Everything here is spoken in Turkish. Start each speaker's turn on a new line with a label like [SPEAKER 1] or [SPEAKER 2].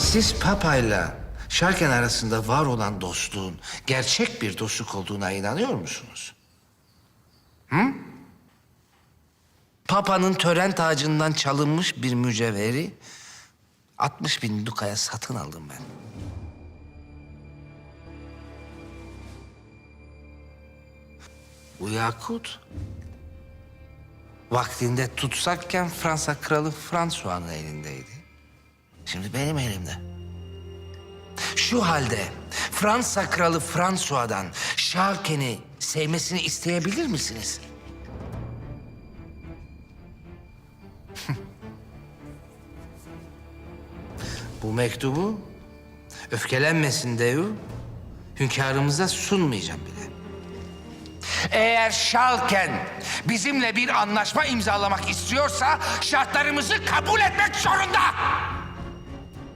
[SPEAKER 1] Siz Papa'yla Şarken arasında var olan dostluğun gerçek bir dostluk olduğuna inanıyor musunuz? Hı? Papa'nın tören tacından çalınmış bir mücevheri 60 bin dukaya satın aldım ben. Bu yakut vaktinde tutsakken Fransa kralı François'ın elindeydi. Şimdi benim elimde. Şu halde Fransa kralı François'dan Şarken'i sevmesini isteyebilir misiniz? Bu mektubu öfkelenmesin diye hünkârımıza sunmayacağım bile. Eğer Şalken bizimle bir anlaşma imzalamak istiyorsa şartlarımızı kabul etmek zorunda.